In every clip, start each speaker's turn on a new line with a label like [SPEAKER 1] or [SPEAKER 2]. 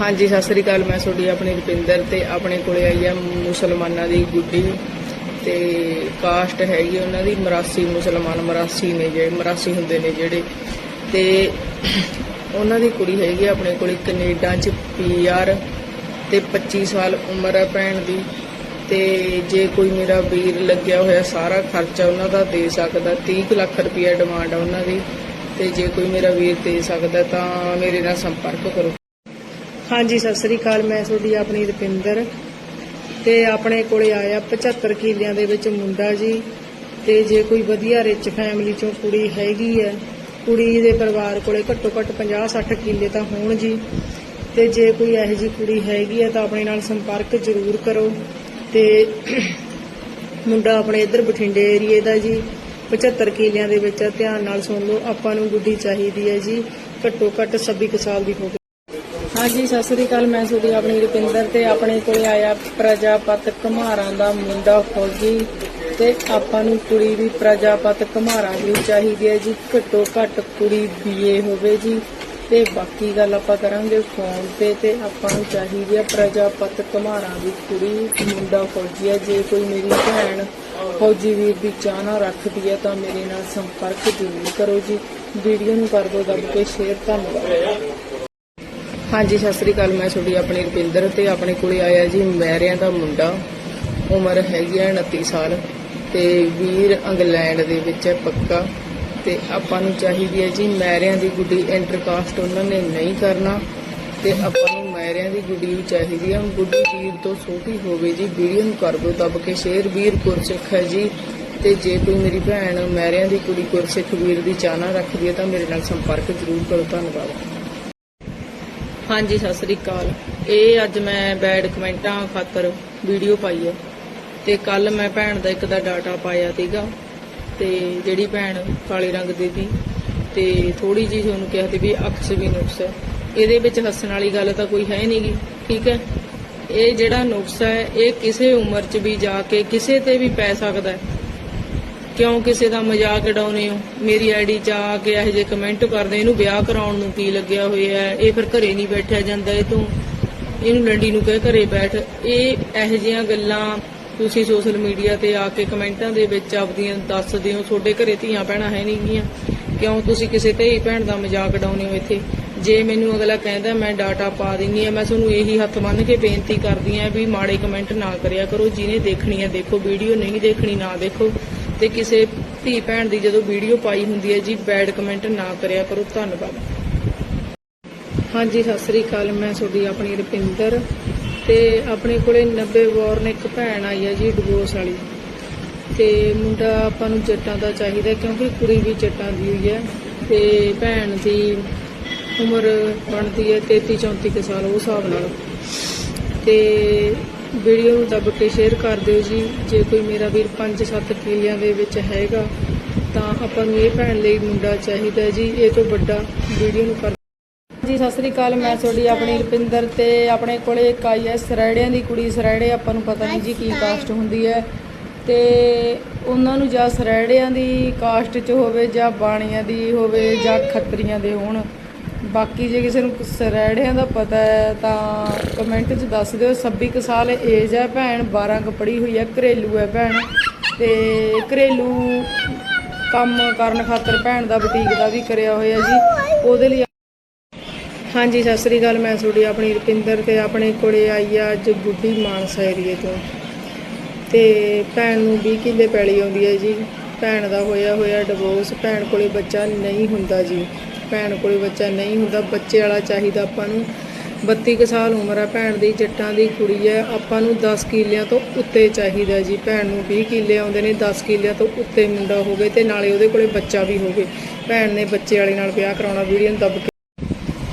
[SPEAKER 1] ਹਾਂਜੀ, ਸਤਿ ਸ੍ਰੀ ਅਕਾਲ। ਮੈਂ ਤੁਹਾਡੀ ਆਪਣੀ ਰੁਪਿੰਦਰ ਤੇ ਆਪਣੇ ਕੋਲੇ ਆਈ ਆ ਮੁਸਲਮਾਨਾਂ ਦੀ ਗੁੱਡੀ। ਤੇ ਕਾਸਟ ਹੈਗੀ ਉਹਨਾਂ ਦੀ, ਮਰਾਸੀ ਮੁਸਲਮਾਨ ਮਰਾਸੀ ਨੇ ਜਿਹੜੇ, ਮਰਾਸੀ ਹੁੰਦੇ ਨੇ ਜਿਹੜੇ। ਤੇ ਉਹਨਾਂ ਦੀ ਕੁੜੀ ਹੈਗੀ ਆਪਣੇ ਕੋਲੇ ਕੈਨੇਡਾ ਚ ਪੀਆਰ ਤੇ 25 ਸਾਲ ਉਮਰ ਹੈ ਭੈਣ ਦੀ। ਤੇ ਜੇ ਕੋਈ ਮੇਰਾ ਵੀਰ ਲੱਗਿਆ ਹੋਇਆ, ਸਾਰਾ ਖਰਚਾ ਉਹਨਾਂ ਦਾ ਦੇ ਸਕਦਾ। 30 ਕੁ ਲੱਖ ਰੁਪਇਆ ਡਿਮਾਂਡ ਆ ਉਹਨਾਂ ਦੀ। ਤੇ ਜੇ ਕੋਈ ਮੇਰਾ ਵੀਰ ਦੇ ਸਕਦਾ, ਤਾਂ ਮੇਰੇ ਨਾਲ ਸੰਪਰਕ ਕਰੋ। ਹਾਂਜੀ, ਸਤਿ ਸ੍ਰੀ ਅਕਾਲ। ਮੈਂ ਤੁਹਾਡੀ ਆਪਣੀ ਰੁਪਿੰਦਰ ਤੇ ਆਪਣੇ ਕੋਲੇ ਆਇਆ 75 ਕਿੱਲਿਆਂ ਦੇ ਵਿੱਚ ਮੁੰਡਾ ਜੀ। ਤੇ ਜੇ ਕੋਈ ਵਧੀਆ ਰਿਚ ਫੈਮਿਲੀ ਚੋਂ ਕੁੜੀ ਹੈਗੀ ਹੈ, ਕੁੜੀ ਦੇ ਪਰਿਵਾਰ ਕੋਲੇ ਘੱਟੋ ਘੱਟ 50 60 ਕਿੱਲੇ ਤਾਂ ਹੋਣ ਜੀ। ਤੇ ਜੇ ਕੋਈ ਇਹੋ ਜਿਹੀ ਕੁੜੀ ਹੈਗੀ ਹੈ ਤਾਂ ਆਪਣੇ ਨਾਲ ਸੰਪਰਕ ਜ਼ਰੂਰ ਕਰੋ। ਤੇ ਮੁੰਡਾ ਆਪਣੇ ਇੱਧਰ ਬਠਿੰਡੇ ਏਰੀਏ ਦਾ ਜੀ। 75 ਕਿੱਲਿਆਂ ਦੇ ਵਿੱਚ ਧਿਆਨ ਨਾਲ ਸੁਣ ਲਓ, ਆਪਾਂ ਨੂੰ ਗੁੱਡੀ ਚਾਹੀਦੀ ਹੈ ਜੀ। ਘੱਟੋ ਘੱਟ 26 ਕੁ ਸਾਲ ਦੀ ਹੋਵੇ। ਹਾਂਜੀ, ਸਤਿ ਸ੍ਰੀ ਅਕਾਲ, ਮੈਂ ਤੁਹਾਡੀ ਆਪਣੀ ਰੁਪਿੰਦਰ ਤੇ ਆਪਣੇ ਕੋਲੇ ਆਇਆ ਪ੍ਰਜਾਪਤ ਕੁਮਾਰਾਂ ਦਾ ਮੁੰਡਾ ਫੌਜੀ ਤੇ ਆਪਾਂ ਨੂੰ ਕੁੜੀ ਵੀ ਪ੍ਰਜਾਪਤ ਕੁਮਾਰਾਂ ਦੀ ਚਾਹੀਦੀ ਹੈ ਜੀ, ਘੱਟੋ ਘੱਟ ਕੁੜੀ ਬੀਏ ਹੋਵੇ ਜੀ। ਤੇ ਬਾਕੀ ਗੱਲ ਆਪਾਂ ਕਰਾਂਗੇ ਫੋਨ ਤੇ ਤੇ ਆਪਾਂ ਨੂੰ ਚਾਹੀਦੀ ਹੈ ਪ੍ਰਜਾਪਤ ਕੁਮਾਰਾਂ ਦੀ ਕੁੜੀ, ਮੁੰਡਾ ਫੌਜੀ ਹੈ। ਜੇ ਕੋਈ ਮੇਰੀ ਭੈਣ ਫੌਜੀ ਵੀਰ ਦੀ ਚਾਹਨਾ ਰੱਖਦੀ ਹੈ ਤਾਂ ਮੇਰੇ ਨਾਲ ਸੰਪਰਕ ਜ਼ਰੂਰ ਕਰੋ ਜੀ। ਵੀਡੀਓ ਨੂੰ ਕਰ ਦਿਓ, ਦੱਬ ਕੇ ਸ਼ੇਅਰ ਧੰਨਵਾਦ। ਹਾਂਜੀ, ਸਤਿ ਸ੍ਰੀ ਅਕਾਲ। ਮੈਂ ਤੁਹਾਡੀ ਆਪਣੀ ਰੁਪਿੰਦਰ ਤੇ ਆਪਣੇ ਕੋਲੇ ਆਇਆ ਜੀ ਮੈਰਿਆਂ ਦਾ ਮੁੰਡਾ। ਉਮਰ ਹੈਗੀ ਹੈ 29 ਸਾਲ ਤੇ ਵੀਰ ਇੰਗਲੈਂਡ ਦੇ ਵਿੱਚ ਹੈ ਪੱਕਾ। ਤੇ ਆਪਾਂ ਨੂੰ ਚਾਹੀਦੀ ਹੈ ਜੀ ਮੈਰਿਆਂ ਦੀ ਗੁੱਡੀ ਇੰਟਰਕਾਸਟ ਉਹਨਾਂ ਨੇ ਨਹੀਂ ਕਰਨਾ। ਤੇ ਆਪਾਂ ਨੂੰ ਮੈਰਿਆਂ ਦੀ ਗੁੱਡੀ ਵੀ ਚਾਹੀਦੀ ਹੈ ਗੁੱਡੀ ਵੀਰ ਤੋਂ ਛੋਟੀ ਹੋਵੇ ਜੀ, ਵੀਡੀਓ ਨੂੰ ਕਰ ਦਿਓ ਦੱਬ ਕੇ। ਸ਼ੇਅਰ ਵੀਰ ਗੁਰਸਿੱਖ ਹੈ ਜੀ। ਤੇ ਜੇ ਕੋਈ ਮੇਰੀ ਭੈਣ ਮੈਰਿਆਂ ਦੀ ਕੁੜੀ ਗੁਰਸਿੱਖ ਵੀਰ ਦੀ ਚਾਹਨਾ ਰੱਖਦੀ ਹੈ ਤਾਂ ਮੇਰੇ ਨਾਲ ਸੰਪਰਕ ਜ਼ਰੂਰ ਕਰੋ। ਧੰਨਵਾਦ। ਹਾਂਜੀ, ਸਤਿ ਸ੍ਰੀ ਅਕਾਲ। ਇਹ ਅੱਜ ਮੈਂ ਬੈਡ ਕਮੈਂਟਾਂ ਖਾਤਰ ਵੀਡੀਓ ਪਾਈ ਹੈ ਤੇ ਕੱਲ ਮੈਂ ਭੈਣ ਦਾ ਇੱਕ ਦਾ ਡਾਟਾ ਪਾਇਆ ਸੀਗਾ ਤੇ ਜਿਹੜੀ ਭੈਣ ਕਾਲੇ ਰੰਗ ਦੀ ਸੀ ਤੇ ਥੋੜੀ ਜਿਹੀ ਤੁਹਾਨੂੰ ਕਿਹਾ ਸੀ ਵੀ ਅਕਸ ਵੀ ਨੁਕਸ ਹੈ। ਇਹਦੇ ਵਿੱਚ ਹੱਸਣ ਵਾਲੀ ਗੱਲ ਤਾਂ ਕੋਈ ਹੈ ਨਹੀਂਗੀ ਠੀਕ ਹੈ? ਇਹ ਜਿਹੜਾ ਨੁਕਸ ਹੈ, ਇਹ ਕਿਸੇ ਉਮਰ 'ਚ ਵੀ ਜਾ ਕੇ ਕਿਸੇ ਤੇ ਵੀ ਪੈ ਸਕਦਾ ਹੈ। ਕਿਉਂ ਕਿਸੇ ਦਾ ਮਜ਼ਾਕ ਉਡਾਉਨੇ ਹੋ? ਮੇਰੀ ਆਈਡੀ 'ਚ ਆ ਕੇ ਇਹੋ ਜਿਹੇ ਕਮੈਂਟ ਕਰਦੇ, ਇਹਨੂੰ ਵਿਆਹ ਕਰਾਉਣ ਨੂੰ ਕੀ ਲੱਗਿਆ ਹੋਇਆ ਹੈ? ਇਹ ਫਿਰ ਘਰੇ ਨਹੀਂ ਬੈਠਿਆ ਜਾਂਦਾ, ਇਹ ਤੋਂ ਇਹਨੂੰ ਲੰਡੀ ਨੂੰ ਕਹੇ ਘਰੇ ਬੈਠ। ਇਹ ਇਹੋ ਜਿਹੀਆਂ ਗੱਲਾਂ ਤੁਸੀਂ ਸੋਸ਼ਲ ਮੀਡੀਆ ਤੇ ਆ ਕੇ ਕਮੈਂਟਾਂ ਦੇ ਵਿੱਚ ਆਪਦੀਆਂ ਦੱਸਦੇ ਹੋ, ਤੁਹਾਡੇ ਘਰੇ ਧੀਆਂ ਭੈਣਾਂ ਹੈ ਨਹੀਂ ਗੀਆਂ। ਕਿਉਂ ਤੁਸੀਂ ਕਿਸੇ ਧੀ ਭੈਣ ਦਾ ਮਜ਼ਾਕ ਉਡਾਉਨੇ ਹੋ ਇੱਥੇ? ਜੇ ਮੈਨੂੰ ਅਗਲਾ ਕਹਿੰਦਾ, ਮੈਂ ਡਾਟਾ ਪਾ ਦਿੰਨੀ ਆ ਮੈਂ ਤੁਹਾਨੂੰ ਇਹੀ ਹੱਥ ਬੰਨ੍ਹ ਕੇ ਬੇਨਤੀ ਕਰਦੀ ਆ ਵੀ ਮਾੜੇ ਕਮੈਂਟ ਨਾ ਕਰਿਆ ਕਰੋ, ਜਿਹਨੇ ਦੇਖਣੀ ਆ ਦੇਖੋ ਵੀਡੀਓ ਨਹੀਂ ਦੇਖਣੀ ਨਾ ਦੇਖੋ। ਤੇ ਕਿਸੇ ਧੀ ਭੈਣ ਦੀ ਜਦੋਂ ਵੀਡੀਓ ਪਾਈ ਹੁੰਦੀ ਹੈ ਜੀ ਬੈਡ ਕਮੈਂਟ ਨਾ ਕਰਿਆ ਕਰੋ, ਧੰਨਵਾਦ। ਹਾਂਜੀ, ਸਤਿ ਸ੍ਰੀ ਅਕਾਲ, ਮੈਂ ਤੁਹਾਡੀ ਆਪਣੀ ਰੁਪਿੰਦਰ ਤੇ ਆਪਣੇ ਕੋਲੇ 90 ਬੋਰਨ ਇੱਕ ਭੈਣ ਆਈ ਹੈ ਜੀ ਡਿਵੋਰਸ ਵਾਲੀ। ਤੇ ਮੁੰਡਾ ਆਪਾਂ ਨੂੰ ਜੱਟਾਂ ਦਾ ਚਾਹੀਦਾ ਕਿਉਂਕਿ ਕੁੜੀ ਵੀ ਜੱਟਾਂ ਦੀ ਹੋਈ ਹੈ ਤੇ ਭੈਣ ਦੀ ਉਮਰ ਬਣਦੀ ਹੈ 33 34 ਕੁ ਸਾਲ ਉਸ ਹਿਸਾਬ ਨਾਲ। ਤੇ ਵੀਡੀਓ ਨੂੰ ਦੱਬ ਕੇ ਸ਼ੇਅਰ ਕਰ ਦਿਓ ਜੀ। ਜੇ ਕੋਈ ਮੇਰਾ ਵੀਰ 5-7 ਕਿੱਲਿਆਂ ਦੇ ਵਿੱਚ ਹੈਗਾ ਤਾਂ ਆਪਾਂ ਨੂੰ ਇਹ ਭੈਣ ਲਈ ਮੁੰਡਾ ਚਾਹੀਦਾ ਜੀ। ਇਹ ਤੋਂ ਵੱਡਾ ਵੀਡੀਓ ਨੂੰ ਕਰ ਜੀ ਸਤਿ ਸ੍ਰੀ ਅਕਾਲ। ਮੈਂ ਤੁਹਾਡੀ ਆਪਣੀ ਰੁਪਿੰਦਰ ਤੇ ਆਪਣੇ ਕੋਲੇ ਇੱਕ ਆਈ ਹੈ ਸਰੈੜਿਆਂ ਦੀ ਕੁੜੀ। ਸਰੈੜੇ ਆਪਾਂ ਨੂੰ ਪਤਾ ਨਹੀਂ ਜੀ ਕੀ ਕਾਸਟ ਹੁੰਦੀ ਹੈ। ਤੇ ਉਹਨਾਂ ਨੂੰ ਜਾਂ ਸਰੈੜਿਆਂ ਦੀ ਕਾਸਟ 'ਚ ਹੋਵੇ ਜਾਂ ਬਾਣੀਆਂ ਦੀ ਹੋਵੇ ਜਾਂ ਖੱਤਰੀਆਂ ਦੇ ਹੋਣ ਬਾਕੀ ਜੇ ਕਿਸੇ ਨੂੰ ਸਰੈੜਿਆਂ ਦਾ ਪਤਾ ਹੈ, ਤਾਂ ਕਮੈਂਟ 'ਚ ਦੱਸ ਦਿਓ। 26 ਕੁ ਸਾਲ ਏਜ ਹੈ ਭੈਣ 12 ਕੁ ਪੜ੍ਹੀ ਹੋਈ ਹੈ, ਘਰੇਲੂ ਹੈ ਭੈਣ। ਤੇ ਘਰੇਲੂ ਕੰਮ ਕਰਨ ਖਾਤਰ ਭੈਣ ਦਾ ਬੁਟੀਕ ਦਾ ਵੀ ਕਰਿਆ ਹੋਇਆ ਜੀ। ਉਹਦੇ ਲਈ ਹਾਂਜੀ, ਸਤਿ ਸ੍ਰੀ ਅਕਾਲ। ਮੈਂ ਤੁਹਾਡੀ ਆਪਣੀ ਰੁਪਿੰਦਰ ਤੇ ਆਪਣੇ ਕੋਲੇ ਆਈ ਆ ਅੱਜ ਗੁੱਡੀ ਮਾਨਸਾ ਏਰੀਏ ਤੋਂ। ਤੇ ਭੈਣ ਨੂੰ 20 ਕਿੱਲੇ ਪੈਲੀ ਆਉਂਦੀ ਹੈ ਜੀ। ਭੈਣ ਦਾ ਹੋਇਆ ਹੋਇਆ ਡਿਵੋਰਸ ਭੈਣ ਕੋਲੇ ਬੱਚਾ ਨਹੀਂ ਹੁੰਦਾ ਜੀ। ਭੈਣ ਕੋਲੇ ਬੱਚਾ ਨਹੀਂ ਹੁੰਦਾ, ਬੱਚੇ ਵਾਲਾ ਚਾਹੀਦਾ ਆਪਾਂ ਨੂੰ। 32 ਕੁ ਸਾਲ ਉਮਰ ਆ ਭੈਣ ਦੀ, ਜੱਟਾਂ ਦੀ, ਕੁੜੀ ਹੈ ਆਪਾਂ ਨੂੰ 10 ਕਿੱਲਿਆਂ ਤੋਂ ਉੱਤੇ ਚਾਹੀਦਾ ਜੀ। ਭੈਣ ਨੂੰ 20 ਕਿੱਲੇ ਆਉਂਦੇ ਨੇ 10 ਕਿੱਲਿਆਂ ਤੋਂ ਉੱਤੇ ਮੁੰਡਾ ਹੋਵੇ ਤੇ ਨਾਲੇ ਉਹਦੇ ਕੋਲੇ ਬੱਚਾ ਵੀ ਹੋਵੇ। ਭੈਣ ਨੇ ਬੱਚੇ ਵਾਲੇ ਨਾਲ ਵਿਆਹ ਕਰਾਉਣਾ, ਵੀਡੀਓ ਨੂੰ ਦੱਬ ਕੇ।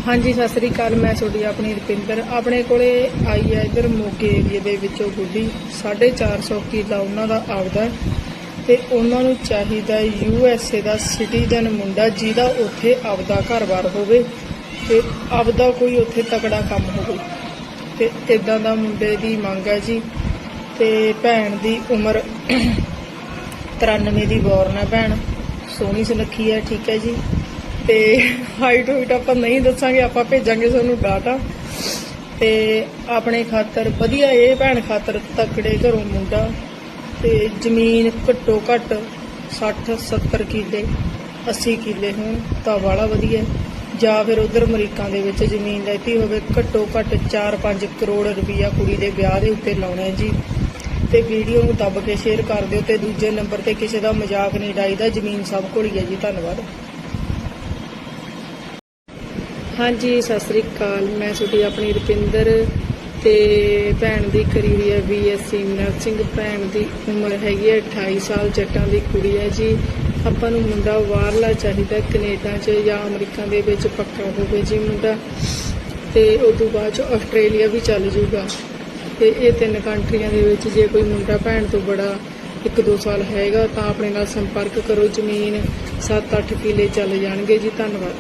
[SPEAKER 1] ਹਾਂਜੀ, ਸਤਿ ਸ੍ਰੀ ਅਕਾਲ, ਮੈਂ ਤੁਹਾਡੀ ਆਪਣੀ ਰੁਪਿੰਦਰ। ਆਪਣੇ ਕੋਲੇ ਆਈ ਹੈ ਇਧਰ ਮੋਗੇ ਏਰੀਏ ਦੇ ਵਿੱਚੋਂ ਗੁੱਡੀ 450 ਕਿੱਲਾ ਉਹਨਾਂ ਦਾ ਆਪਦਾ। ਤੇ ਉਹਨਾਂ ਨੂੰ ਚਾਹੀਦਾ ਯੂ ਐਸ ਏ ਦਾ ਸਿਟੀਜ਼ਨ ਮੁੰਡਾ ਜਿਹਦਾ ਉੱਥੇ ਆਪਦਾ ਘਰ-ਬਾਰ ਹੋਵੇ ਤੇ ਆਪਦਾ ਕੋਈ ਉੱਥੇ ਤਕੜਾ ਕੰਮ ਹੋਵੇ। ਤੇ ਇਦਾਂ ਦਾ ਮੁੰਡੇ ਦੀ ਮੰਗ ਹੈ ਜੀ। ਤੇ ਭੈਣ ਦੀ ਉਮਰ 93 ਦੀ ਬੋਰਨ ਹੈ ਭੈਣ ਸੋਹਣੀ ਸੁਨੱਖੀ ਹੈ, ਠੀਕ ਹੈ ਜੀ। ਤੇ ਹਾਈਟ ਹੂਟ ਆਪਾਂ ਨਹੀਂ ਦੱਸਾਂਗੇ, ਆਪਾਂ ਭੇਜਾਂਗੇ ਤੁਹਾਨੂੰ ਡਾਟਾ ਤੇ ਆਪਣੇ ਖਾਤਰ ਵਧੀਆ ਇਹ ਭੈਣ ਖਾਤਰ ਤਕੜੇ ਘਰੋਂ ਮੁੰਡਾ ਤੇ ਜ਼ਮੀਨ ਘੱਟੋ ਘੱਟ 60 70 ਕਿੱਲੇ 80 ਕਿੱਲੇ ਹੋਣ ਤਾਂ ਵਾਲਾ ਵਧੀਆ। ਜਾਂ ਫਿਰ ਉਧਰ ਅਮਰੀਕਾ ਦੇ ਵਿੱਚ ਜ਼ਮੀਨ ਲੈਤੀ ਹੋਵੇ, ਘੱਟੋ ਘੱਟ 4-5 ਕਰੋੜ ਰੁਪਈਆ ਕੁੜੀ ਦੇ ਵਿਆਹ ਦੇ ਉੱਤੇ ਲਾਉਣਾ ਜੀ। ਤੇ ਵੀਡੀਓ ਨੂੰ ਦੱਬ ਕੇ ਸ਼ੇਅਰ ਕਰ ਦਿਓ ਤੇ ਦੂਜੇ ਨੰਬਰ ਤੇ ਕਿਸੇ ਦਾ ਮਜ਼ਾਕ ਨਹੀਂ ਡਾਈਦਾ ਜ਼ਮੀਨ ਸਭ ਕੋਲ ਹੀ ਹੈ ਜੀ, ਧੰਨਵਾਦ। ਹਾਂਜੀ, ਸਤਿ ਸ੍ਰੀ ਅਕਾਲ। ਮੈਂ ਤੁਹਾਡੀ ਆਪਣੀ ਰੁਪਿੰਦਰ ਤੇ ਭੈਣ ਦੀ ਕਰੀ ਹੋਈ ਹੈ ਬੀਐਸਸੀ ਸਿੰਘ ਭੈਣ ਦੀ ਉਮਰ ਹੈਗੀ ਹੈ 28 ਸਾਲ, ਜੱਟਾਂ ਦੀ ਕੁੜੀ ਹੈ ਜੀ। ਆਪਾਂ ਨੂੰ ਮੁੰਡਾ ਬਾਹਰਲਾ ਚਾਹੀਦਾ, ਕੈਨੇਡਾ 'ਚ ਜਾਂ ਅਮਰੀਕਾ ਦੇ ਵਿੱਚ ਪੱਕਾ ਹੋਵੇ ਜੀ ਮੁੰਡਾ। ਤੇ ਉਸ ਤੋਂ ਬਾਅਦ 'ਚ ਆਸਟ੍ਰੇਲੀਆ ਵੀ ਚੱਲ ਜੂਗਾ। ਤੇ ਇਹ ਤਿੰਨ ਕੰਟਰੀਆਂ ਦੇ ਵਿੱਚ ਜੇ ਕੋਈ ਮੁੰਡਾ ਭੈਣ ਤੋਂ ਬੜਾ ਇੱਕ ਦੋ ਸਾਲ ਹੈਗਾ, ਤਾਂ ਆਪਣੇ ਨਾਲ ਸੰਪਰਕ ਕਰੋ। ਜ਼ਮੀਨ 7-8 ਕਿੱਲੇ ਚੱਲ ਜਾਣਗੇ ਜੀ। ਧੰਨਵਾਦ।